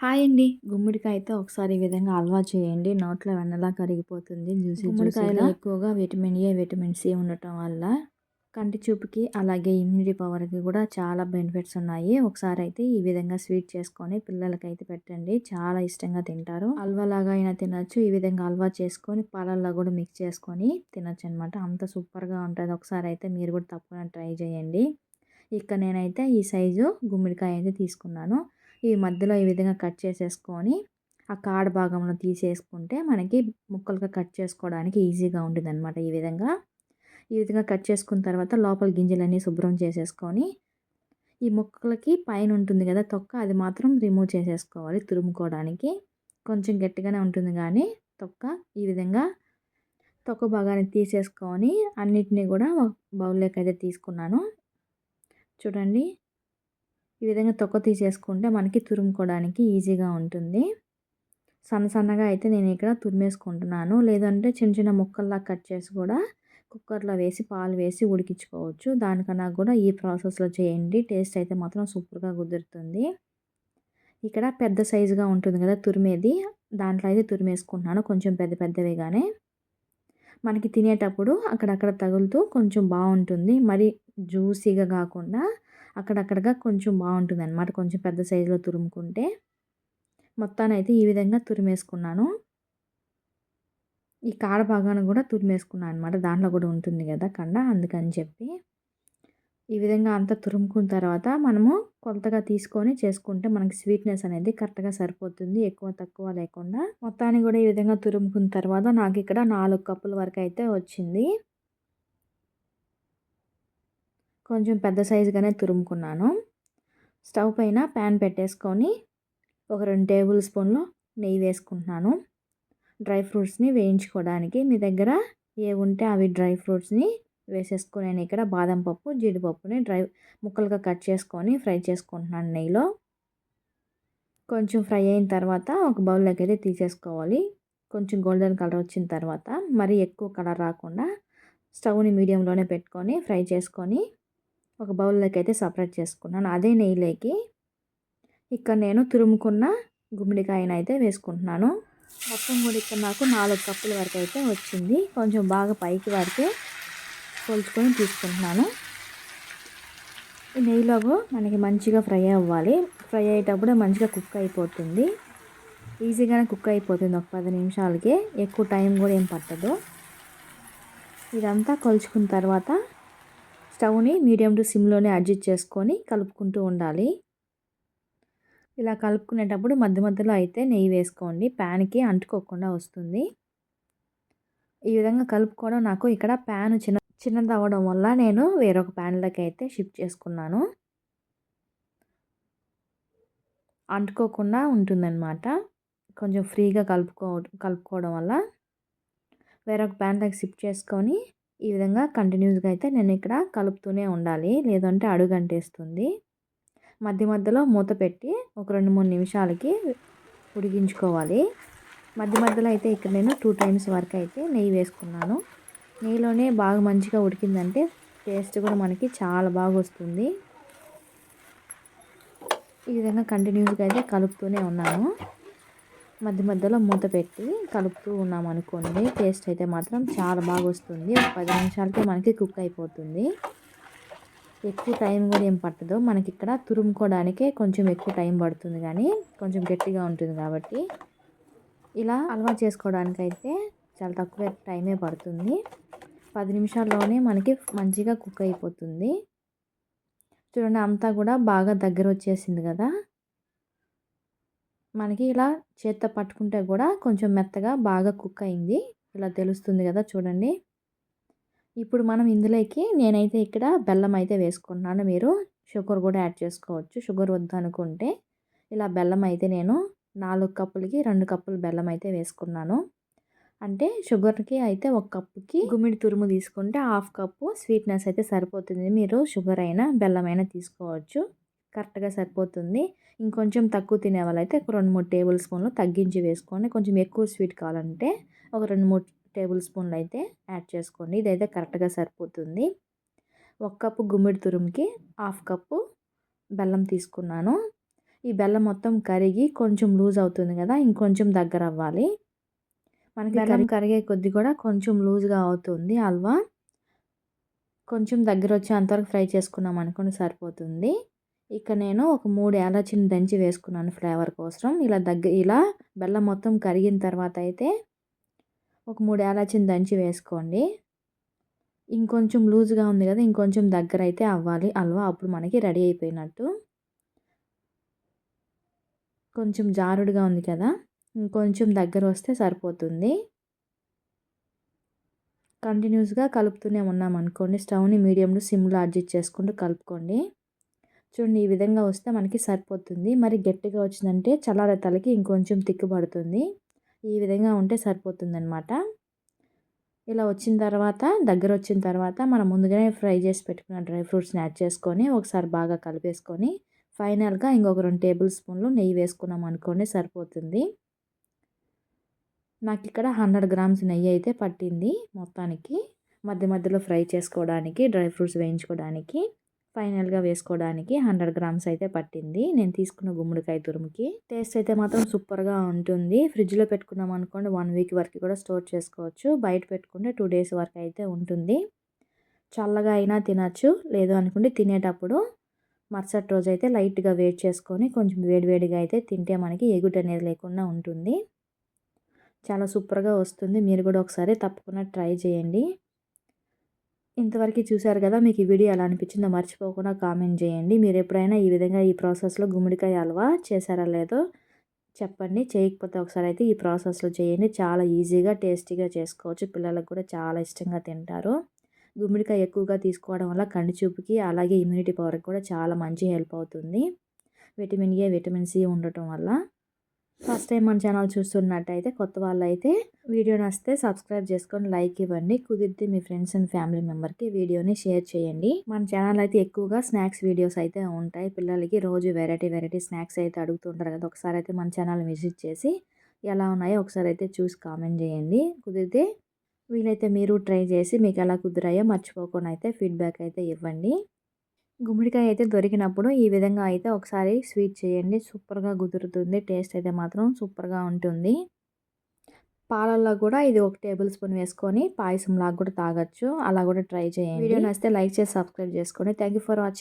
Hi అండి. గుమ్మడికాయతో ఒకసారి ఈ విధంగా హల్వా చేయండి. నోట్లో వెన్నలా కరిగిపోతుంది. జ్యూసీ గుమ్మడికాయలో ఎక్కువగా విటమిన్ ఏ విటమిన్ సి ఉండటం వల్ల కంటి చూపుకి అలాగే ఇమ్యూనిటీ పవర్కి కూడా చాలా బెనిఫిట్స్ ఉన్నాయి. ఒకసారి అయితే ఈ విధంగా స్వీట్ చేసుకొని పిల్లలకైతే పెట్టండి. చాలా ఇష్టంగా తింటారు. హల్వా లాగా అయినా తినచ్చు. ఈ విధంగా హల్వా చేసుకొని పాలల్లో కూడా మిక్స్ చేసుకొని తినచ్చు అనమాట అంత సూపర్గా ఉంటుంది. ఒకసారి అయితే మీరు కూడా తప్పకుండా ట్రై చేయండి. ఇక నేనైతే ఈ సైజు గుమ్మడికాయ అయితే తీసుకున్నాను. ఈ మధ్యలో ఈ విధంగా కట్ చేసేసుకొని ఆ కాడ భాగంలో తీసేసుకుంటే మనకి ముక్కలుగా కట్ చేసుకోవడానికి ఈజీగా ఉంటుంది అనమాట ఈ విధంగా. ఈ విధంగా కట్ చేసుకున్న తర్వాత లోపల గింజలన్నీ శుభ్రం చేసేసుకొని ఈ ముక్కలకి పైన ఉంటుంది కదా తొక్క అది మాత్రం రిమూవ్ చేసేసుకోవాలి తురుముకోవడానికి. కొంచెం గట్టిగానే ఉంటుంది కానీ తొక్క ఈ విధంగా తొక్క భాగాన్ని తీసేసుకొని అన్నిటినీ కూడా ఒక బౌల్లోకి అయితే తీసుకున్నాను. చూడండి ఈ విధంగా తొక్క తీసేసుకుంటే మనకి తురుముకోవడానికి ఈజీగా ఉంటుంది. సన్న సన్నగా అయితే నేను ఇక్కడ తురిమేసుకుంటున్నాను. లేదంటే చిన్న చిన్న ముక్కల్లా కట్ చేసి కూడా కుక్కర్లో వేసి పాలు వేసి ఉడికించుకోవచ్చు. దానికన్నా కూడా ఈ ప్రాసెస్లో చేయండి. టేస్ట్ అయితే మాత్రం సూపర్గా కుదురుతుంది. ఇక్కడ పెద్ద సైజుగా ఉంటుంది కదా తురిమేది. దాంట్లో అయితే తురిమేసుకుంటున్నాను. కొంచెం పెద్ద పెద్దవిగానే. మనకి తినేటప్పుడు అక్కడక్కడ తగులుతూ కొంచెం బాగుంటుంది. మరి జ్యూసీగా కాకుండా అక్కడక్కడగా కొంచెం బాగుంటుంది అనమాట కొంచెం పెద్ద సైజులో తురుముకుంటే. మొత్తాన్ని అయితే ఈ విధంగా తురిమేసుకున్నాను. ఈ కాడ భాగాన్ని కూడా తురిమేసుకున్నాను అనమాట దాంట్లో కూడా ఉంటుంది కదా కండ అందుకని చెప్పి. ఈ విధంగా అంతా తురుముకున్న తర్వాత మనము కొలతగా తీసుకొని చేసుకుంటే మనకి స్వీట్నెస్ అనేది కరెక్ట్గా సరిపోతుంది. ఎక్కువ తక్కువ లేకుండా. మొత్తాన్ని కూడా ఈ విధంగా తురుముకున్న తర్వాత నాకు ఇక్కడ నాలుగు కప్పుల వరకు అయితే వచ్చింది. కొంచెం పెద్ద సైజుగానే తురుముకున్నాను. స్టవ్ పైన ప్యాన్ పెట్టేసుకొని ఒక రెండు టేబుల్ స్పూన్లు నెయ్యి వేసుకుంటున్నాను. డ్రై ఫ్రూట్స్ని వేయించుకోవడానికి మీ దగ్గర ఏ ఉంటే అవి డ్రై ఫ్రూట్స్ని వేసేసుకుని నేను ఇక్కడ బాదం పప్పు జీడిపప్పుని డ్రై ముక్కలుగా కట్ చేసుకొని ఫ్రై చేసుకుంటున్నాను నెయ్యిలో. కొంచెం ఫ్రై అయిన తర్వాత ఒక బౌల్లోకి అయితే తీసేసుకోవాలి. కొంచెం గోల్డెన్ కలర్ వచ్చిన తర్వాత మరి ఎక్కువ కలర్ రాకుండా స్టవ్ని మీడియంలోనే పెట్టుకొని ఫ్రై చేసుకొని ఒక బౌల్లోకి అయితే సపరేట్ చేసుకున్నాను. అదే నెయ్యిలోకి ఇక్కడ నేను తురుముకున్న గుమ్మడికాయను అయితే వేసుకుంటున్నాను. మొత్తం కూడా ఇక్కడ నాకు నాలుగు కప్పుల వరకు అయితే వచ్చింది. కొంచెం బాగా పైకి పడితే కొలుచుకొని తీసుకుంటున్నాను. ఈ నెయ్యిలో మనకి మంచిగా ఫ్రై అవ్వాలి. ఫ్రై అయ్యేటప్పుడే మంచిగా కుక్ అయిపోతుంది. ఈజీగానే కుక్ అయిపోతుంది ఒక పది నిమిషాలకి. ఎక్కువ టైం కూడా ఏం పట్టదు. ఇదంతా కొలుచుకున్న తర్వాత స్టవ్ని మీడియం టు సిమ్లోనే అడ్జస్ట్ చేసుకొని కలుపుకుంటూ ఉండాలి. ఇలా కలుపుకునేటప్పుడు మధ్య మధ్యలో అయితే నెయ్యి వేసుకోండి. ప్యాన్కి అంటుకోకుండా వస్తుంది. ఈ విధంగా కలుపుకోవడం నాకు ఇక్కడ ప్యాన్ చిన్న చిన్నది అవ్వడం వల్ల నేను వేరొక ప్యాన్లోకి అయితే షిఫ్ట్ చేసుకున్నాను. అంటుకోకుండా ఉంటుందన్నమాట. కొంచెం ఫ్రీగా కలుపుకో కలుపుకోవడం వల్ల వేరొక ప్యాన్లోకి షిఫ్ట్ చేసుకొని ఈ విధంగా కంటిన్యూస్గా అయితే నేను ఇక్కడ కలుపుతూనే ఉండాలి. లేదంటే అడుగంటేస్తుంది. మధ్య మధ్యలో మూత పెట్టి ఒక రెండు మూడు నిమిషాలకి ఉడికించుకోవాలి. మధ్య మధ్యలో అయితే ఇక్కడ నేను టూ టైమ్స్ వరకు అయితే నెయ్యి వేసుకున్నాను. నెయ్యిలోనే బాగా మంచిగా ఉడికిందంటే టేస్ట్ కూడా మనకి చాలా బాగా వస్తుంది. ఈ విధంగా కంటిన్యూస్గా అయితే కలుపుతూనే ఉన్నాను. మధ్య మధ్యలో మూత పెట్టి కలుపుతూ ఉన్నాం అనుకోండి. టేస్ట్ అయితే మాత్రం చాలా బాగా వస్తుంది. ఒక పది నిమిషాలకే మనకి కుక్ అయిపోతుంది. ఎక్కువ టైం కూడా ఏం పట్టదు. మనకి ఇక్కడ తురుముకోవడానికే కొంచెం ఎక్కువ టైం పడుతుంది కానీ కొంచెం గట్టిగా ఉంటుంది కాబట్టి. ఇలా అలవాటు చేసుకోవడానికి అయితే చాలా తక్కువ టైమే పడుతుంది. పది నిమిషాల్లోనే మనకి మంచిగా కుక్ అయిపోతుంది. చూడండి అంతా కూడా బాగా దగ్గర వచ్చేసింది కదా. మనకి ఇలా చేత్తో పట్టుకుంటే కూడా కొంచెం మెత్తగా బాగా కుక్ అయింది. ఇలా తెలుస్తుంది కదా చూడండి. ఇప్పుడు మనం ఇందులోకి నేనైతే ఇక్కడ బెల్లం అయితే వేసుకుంటున్నాను మీరు షుగర్ కూడా యాడ్ చేసుకోవచ్చు. షుగర్ వద్దు అనుకుంటే ఇలా బెల్లం అయితే నేను నాలుగు కప్పులకి రెండు కప్పులు బెల్లం అయితే వేసుకున్నాను. అంటే షుగర్కి అయితే ఒక కప్పుకి గుమ్మిడి తురుము తీసుకుంటే హాఫ్ కప్పు స్వీట్నెస్ అయితే సరిపోతుంది. మీరు షుగర్ అయినా బెల్లం అయినా తీసుకోవచ్చు. కరెక్ట్గా సరిపోతుంది. ఇంకొంచెం తక్కువ తినే వాళ్ళైతే ఒక రెండు మూడు టేబుల్ స్పూన్లు తగ్గించి వేసుకోండి. కొంచెం ఎక్కువ స్వీట్ కావాలంటే ఒక రెండు మూడు టేబుల్ స్పూన్లు అయితే యాడ్ చేసుకోండి. ఇదైతే కరెక్ట్గా సరిపోతుంది. ఒక కప్పు గుమ్మిడి తురుముకి హాఫ్ కప్పు బెల్లం తీసుకున్నాను. ఈ బెల్లం మొత్తం కరిగి కొంచెం లూజ్ అవుతుంది కదా ఇంకొంచెం దగ్గర అవ్వాలి. మనకి బెల్లం కరిగే కొద్ది కూడా కొంచెం లూజ్గా అవుతుంది హల్వా. కొంచెం దగ్గర వచ్చి అంతవరకు ఫ్రై చేసుకున్నాం అనుకోండి సరిపోతుంది. ఇక నేను ఒక మూడు యాలచిని దంచి వేసుకున్నాను ఫ్లేవర్ కోసం. ఇలా దగ్గర ఇలా బెల్లం మొత్తం కరిగిన తర్వాత అయితే ఒక మూడు యాలచిని దంచి వేసుకోండి. ఇంకొంచెం లూజ్గా ఉంది కదా ఇంకొంచెం దగ్గర అయితే అవ్వాలి. అల్వా అప్పుడు మనకి రెడీ అయిపోయినట్టు. కొంచెం జారుడుగా ఉంది కదా ఇంకొంచెం దగ్గర వస్తే సరిపోతుంది. కంటిన్యూస్గా కలుపుతూనే ఉన్నాం అనుకోండి స్టవ్ని మీడియంలో సిమ్లో అడ్జస్ట్ చేసుకుంటూ కలుపుకోండి. చూడండి ఈ విధంగా వస్తే మనకి సరిపోతుంది. మరి గట్టిగా వచ్చిందంటే చల్లారే తలకి ఇంకొంచెం తిక్కుబడుతుంది. ఈ విధంగా ఉంటే సరిపోతుందనమాట ఇలా వచ్చిన తర్వాత దగ్గర వచ్చిన తర్వాత మనం ముందుగానే ఫ్రై చేసి పెట్టుకున్న డ్రై ఫ్రూట్స్ని యాడ్ చేసుకొని ఒకసారి బాగా కలిపేసుకొని ఫైనల్గా ఇంకొక రెండు టేబుల్ స్పూన్లు నెయ్యి వేసుకున్నాం అనుకోండి సరిపోతుంది. నాకు ఇక్కడ హండ్రెడ్ గ్రామ్స్ నెయ్యి అయితే పట్టింది మొత్తానికి. మధ్య మధ్యలో ఫ్రై చేసుకోవడానికి డ్రై ఫ్రూట్స్ వేయించుకోవడానికి. ఫైనల్గా వేసుకోవడానికి హండ్రెడ్ గ్రామ్స్ అయితే పట్టింది. నేను తీసుకున్న గుమ్మడికాయ తురుముకి. టేస్ట్ అయితే మాత్రం సూపర్గా ఉంటుంది. ఫ్రిడ్జ్లో పెట్టుకున్నాం అనుకోండి వన్ వీక్ వరకు కూడా స్టోర్ చేసుకోవచ్చు. బయట పెట్టుకుంటే టూ డేస్ వరకు అయితే ఉంటుంది. చల్లగా అయినా తినచ్చు. లేదు అనుకుంటే తినేటప్పుడు మరుసటి రోజు అయితే లైట్గా వేడి చేసుకొని కొంచెం వేడివేడిగా అయితే తింటే మనకి ఎగుట అనేది లేకుండా ఉంటుంది. చాలా సూపర్గా వస్తుంది. మీరు కూడా ఒకసారి తప్పకుండా ట్రై చేయండి. ఇంతవరకు చూశారు కదా మీకు ఈ వీడియో ఎలా అనిపించిందో మర్చిపోకుండా కామెంట్ చేయండి. మీరు ఎప్పుడైనా ఈ విధంగా ఈ ప్రాసెస్లో గుమ్మడికాయ హల్వా చేశారా లేదో చెప్పండి. చేయకపోతే ఒకసారి అయితే ఈ ప్రాసెస్లో చేయండి. చాలా ఈజీగా టేస్టీగా చేసుకోవచ్చు. పిల్లలకు కూడా చాలా ఇష్టంగా తింటారు. గుమ్మడికాయ ఎక్కువగా తీసుకోవడం వల్ల కంటి చూపుకి అలాగే ఇమ్యూనిటీ పవర్కి కూడా చాలా మంచి హెల్ప్ అవుతుంది. విటమిన్ ఏ విటమిన్ సి ఉండటం వల్ల. ఫస్ట్ టైం మన ఛానల్ చూస్తున్నట్టయితే కొత్త వాళ్ళైతే వీడియో నచ్చితే సబ్స్క్రైబ్ చేసుకొని లైక్ ఇవ్వండి. కుదిరితే మీ ఫ్రెండ్స్ అండ్ ఫ్యామిలీ మెంబర్కి వీడియోని షేర్ చేయండి. మన ఛానల్ అయితే ఎక్కువగా స్నాక్స్ వీడియోస్ అయితే ఉంటాయి. పిల్లలకి రోజు వెరైటీ వెరైటీ స్నాక్స్ అయితే అడుగుతుంటారు కదా ఒకసారి అయితే మన ఛానల్ విజిట్ చేసి ఎలా ఉన్నాయో ఒకసారి అయితే చూసి కామెంట్ చేయండి. కుదిరితే వీలైతే మీరు ట్రై చేసి మీకు ఎలా కుదిరాయో మర్చిపోకుండా అయితే ఫీడ్బ్యాక్ అయితే ఇవ్వండి. గుమ్మడికాయ అయితే దొరికినప్పుడు ఈ విధంగా అయితే ఒకసారి స్వీట్ చేయండి. సూపర్గా కుదురుతుంది. టేస్ట్ అయితే మాత్రం సూపర్గా ఉంటుంది. పాలల్లో కూడా ఇది ఒక టేబుల్ స్పూన్ వేసుకొని పాయసం లాగా కూడా తాగొచ్చు. అలా కూడా ట్రై చేయండి. వీడియో నచ్చితే లైక్ చేసి సబ్స్క్రైబ్ చేసుకోండి. Thank for watching